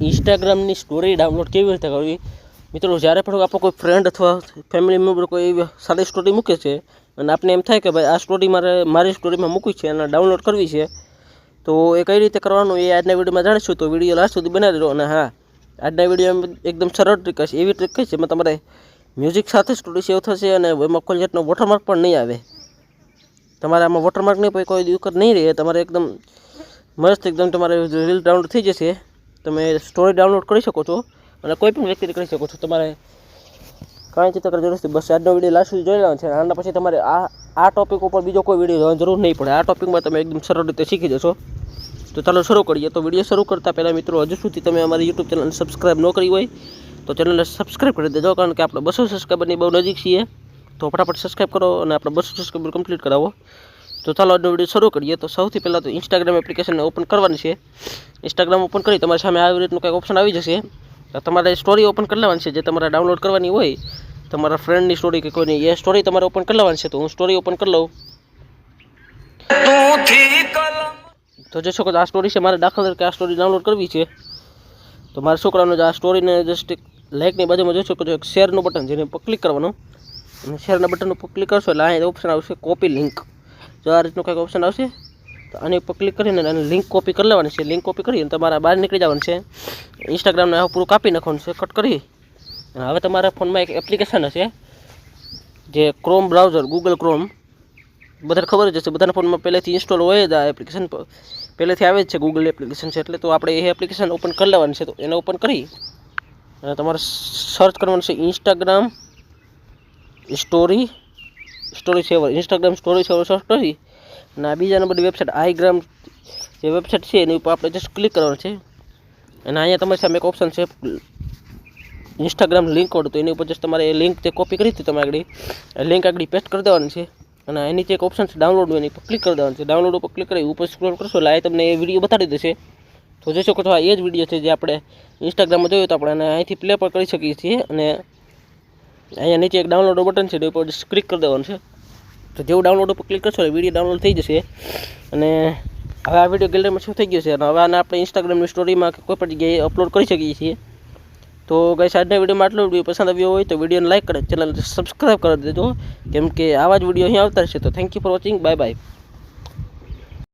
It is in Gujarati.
ઇન્સ્ટાગ્રામની સ્ટોરી ડાઉનલોડ કેવી રીતે કરવી? મિત્રો, જ્યારે પણ આપણો કોઈ ફ્રેન્ડ અથવા ફેમિલી મેમ્બર કોઈ એવી સારી સ્ટોરી મૂકે છે, અને આપને એમ થાય કે ભાઈ આ સ્ટોરી મારે, મારી સ્ટોરીમાં મૂકવી છે અને ડાઉનલોડ કરવી છે, તો એ કઈ રીતે કરવાનું એ આજના વિડીયોમાં જાણીશું. તો વીડિયો લાસ્ટ સુધી બનાવી દો અને હા, આજના વિડીયોમાં એકદમ સરળ ટ્રીક હશે એવી ટ્રીક કઈ છે, એમાં તમારે મ્યુઝિક સાથે સ્ટોરી સેવ થશે અને એમાં કોઈ જાતનો વોટરમાર્ક પણ નહીં આવે. તમારે આમાં વોટરમાર્ક નહીં પછી કોઈ દિક્કત નહીં રહે, તમારે એકદમ મસ્ત એકદમ તમારે રીલ ડાઉનલોડ થઈ જશે. તમે સ્ટોરી ડાઉનલોડ કરી શકો છો અને કોઈ પણ વ્યક્તિને કરી શકો છો. તમારે કાંઈ ચિત્ર કરવાની જરૂર નથી. બસ આજનો વીડિયો લાસ્ટ સુધી જોઈ લેવાનો છે. આના પછી તમારે આ આ ટોપિક ઉપર બીજો કોઈ વીડિયો જોવાની જરૂર નહીં પડે. આ ટોપિકમાં તમે એકદમ સરળ રીતે શીખી જશો. તો ચાલો શરૂ કરીએ. તો વીડિયો શરૂ કરતાં પહેલાં મિત્રો, હજુ સુધી તમે અમારી યુટ્યુબ ચેનલને સબસ્ક્રાઈબ ન કરી હોય, તો ચેનલને સબસ્ક્રાઈબ કરી દેજો. કારણ કે આપણે બસો સબસ્ક્રાઈબરની બહુ નજીક છીએ. તો ફટાફટ સબસ્ક્રાઈબ કરો અને આપણે બસો સબસ્ક્રાઈબર કમ્પ્લીટ કરાવો. તો ચાલો આજનો વીડિયો શરૂ કરીએ. તો સૌથી પહેલાં તો ઇન્સ્ટાગ્રામ એપ્લિકેશનને ઓપન કરવાની છે. ઇન્સ્ટાગ્રામ ઓપન કરી તમારી સામે આવી રીતનું કંઈક ઓપ્શન આવી જશે. તમારે સ્ટોરી ઓપન કરી લેવાની છે, જે તમારે ડાઉનલોડ કરવાની હોય, તમારા ફ્રેન્ડની સ્ટોરી કે કોઈની એ સ્ટોરી તમારે ઓપન કરી લેવાની છે, તો હું સ્ટોરી ઓપન કરી લઉં. તો જે છોકરો કે આ સ્ટોરી છે, મારે દાખલ તરીકે આ સ્ટોરી ડાઉનલોડ કરવી છે. તો મારે છોકરાનો જે આ સ્ટોરીને જસ્ટ એક લાઇકની બાજુમાં જોઈ શકો છો એક શેરનું બટન જેને ક્લિક કરવાનું. અને શેરના બટન ઉપર ક્લિક કરશો એટલે અહીંયા ઓપ્શન આવશે કોપી લિંક જો આ રીતનું કંઈક ઓપ્શન આવશે, તો આની ઉપર ક્લિક કરીને અને લિંક કોપી કરી લેવાની છે. લિંક કોપી કરીને તમારા બહાર નીકળી જવાનું છે. ઇન્સ્ટાગ્રામને આ પૂરું કાપી નાખવાનું છે કટ કરી. હવે તમારા ફોનમાં એક એપ્લિકેશન હશે, જે ક્રોમ બ્રાઉઝર ગૂગલ ક્રોમ બધાને ખબર જ હશે, બધાના ફોનમાં પહેલેથી ઇન્સ્ટોલ હોય જ આ એપ્લિકેશન પહેલેથી આવે જ છે ગૂગલ એપ્લિકેશન છે, એટલે તો આપણે એ એપ્લિકેશન ઓપન કરી લેવાની છે, તો એને ઓપન કરી. અને તમારે સર્ચ કરવાનું છે Instagram story story saver Instagram story saver કરી અને આ બીજા નંબરની વેબસાઇટ આઈગ્રામ જે વેબસાઇટ છે, એની ઉપર આપણે જસ્ટ ક્લિક કરવાનું છે. અને અહીંયા તમારી સામે એક ઓપ્શન છે ઇન્સ્ટાગ્રામ લિંક કોડ તો એની ઉપર જસ્ટ તમારે એ લિંક જે કોપી કરી હતી તમે આગળ, એ લિંક આગળ પેસ્ટ કરી દેવાની છે. અને એની જે એક ઓપ્શન છે ડાઉનલોડ એની ઉપર ક્લિક કરી દેવાનું છે. ડાઉનલોડ ઉપર ક્લિક કરી, ઉપર સ્ક્રોલ કરશો, એટલે આ તમને એ વીડિયો બતાડી દેશે. તો જોઈ શકો છો, આ એ જ વીડિયો છે જે આપણે ઇન્સ્ટાગ્રામમાં જોયો તો આપણે, અને અહીંથી પ્લે પણ કરી શકીએ છીએ. અને અહીંયા નીચે એક ડાઉનલોડ બટન છે એ ઉપર ક્લિક કરી દેવાનું છે. તો જેવું ડાઉનલોડ ઉપર ક્લિક કરશો વીડિયો ડાઉનલોડ થઈ જશે. અને હવે આ વીડિયો ગેલેરીમાં શું થઈ ગયો છે? અને હવે આને આપણે ઇન્સ્ટાગ્રામની સ્ટોરીમાં કોઈ પણ જગ્યાએ અપલોડ કરી શકીએ છીએ. તો ગઈ આજના વિડીયોમાં આટલો વીડિયો પસંદ આવ્યો હોય તો વિડીયોને લાઈક કરે ચેનલ સબસ્ક્રાઈબ કરી દેજો. કેમ કે આવા જ વીડિયો અહીં આવતા રહેશે. તો thank you for watching bye bye